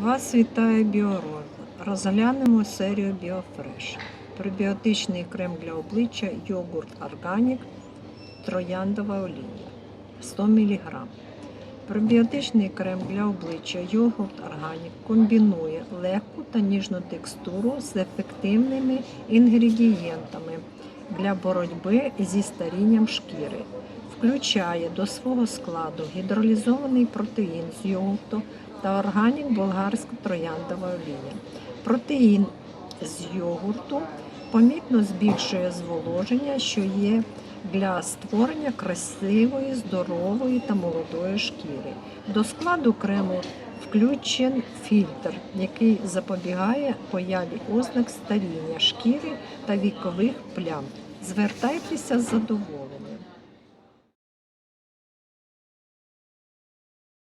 Вас вітає Біороза. Розглянемо серію Біофреш. Пробіотичний крем для обличчя, йогурт органік, трояндова олія 100 мг. Пробіотичний крем для обличчя, йогурт органік комбінує легку та ніжну текстуру з ефективними інгредієнтами для боротьби зі старінням шкіри. Включає до свого складу гідролізований протеїн з йогурту та органік болгарська трояндова олія. Протеїн з йогурту помітно збільшує зволоження, що є для створення красивої, здорової та молодої шкіри. До складу крему включен фільтр, який запобігає появі ознак старіння шкіри та вікових плям. Звертайтеся з задоволенням.